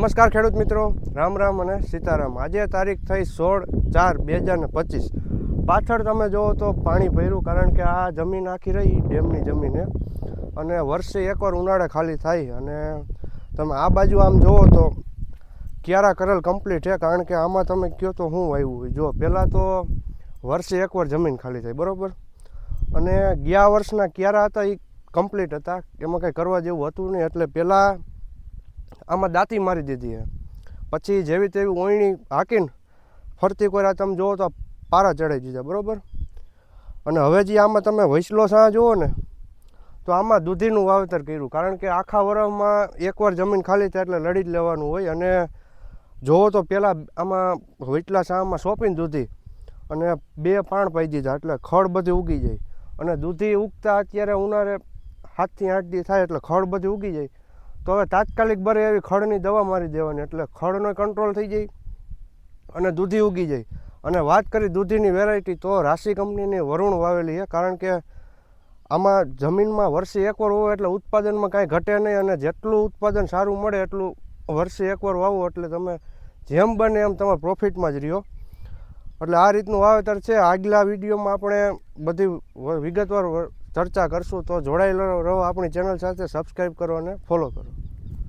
નમસ્કાર ખેડૂત મિત્રો. રામ રામ અને સીતારામ. આજે તારીખ થઈ સોળ ચાર બે હજાર પચીસ. પાછળ તમે જુઓ તો પાણી ભર્યું કારણ કે આ જમીન આખી રહી ડેમની જમીને. અને વર્ષે એકવાર ઉનાળે ખાલી થાય અને તમે આ બાજુ આમ જુઓ તો ક્યારા કરેલ કમ્પ્લીટ છે કારણ કે આમાં તમે કહો તો હું આવ્યું જો પહેલાં તો વર્ષે એકવાર જમીન ખાલી થાય, બરાબર? અને ગયા વર્ષના ક્યારા હતા એ કમ્પ્લીટ હતા. એમાં કંઈ કરવા જેવું હતું નહીં. એટલે પહેલાં આમાં દાંતી મારી દીધી છે. પછી જેવી તેવી ઓયણી હાકીને ફરતી કોરા તમે જુઓ તો પારા ચડાવી દીધા, બરાબર? અને હવે જે આમાં તમે વૈસલો સા જુઓ ને, તો આમાં દૂધીનું વાવેતર કર્યું. કારણ કે આખા વરસમાં એકવાર જમીન ખાલી થાય એટલે લડી જ લેવાનું હોય. અને જોવો તો પહેલાં આમાં વૈટલા સામાં સોંપીને દૂધી અને બે પાણ પાઈ દીધા એટલે ખડ બધી ઉગી જાય. અને દૂધી ઉગતા અત્યારે ઉનાળે સાતથી આઠ દી થાય એટલે ખડ બધી ઉગી જાય. તો હવે તાત્કાલિક બરે એવી ખડની દવા મારી દેવાની, એટલે ખડનો કંટ્રોલ થઈ જાય અને દૂધી ઉગી જાય. અને વાત કરી દૂધીની વેરાયટી તો રાશિ કંપનીની વરુણ વાવેલી છે, કારણ કે આમાં જમીનમાં વર્ષે એકવાર હોય એટલે ઉત્પાદનમાં કાંઈ ઘટે નહીં અને જેટલું ઉત્પાદન સારું મળે એટલું વર્ષે એકવાર વાવો, એટલે તમે જેમ બને એમ તમે પ્રોફિટમાં જ રહ્યો. એટલે આ રીતનું વાવેતર છે. આગલા વિડીયોમાં આપણે બધી વિગતવાર ચર્ચા કરશું તો જોડાયેલો રહો. આપણી ચેનલ સાથે સબસ્ક્રાઈબ કરો અને ફોલો કરો.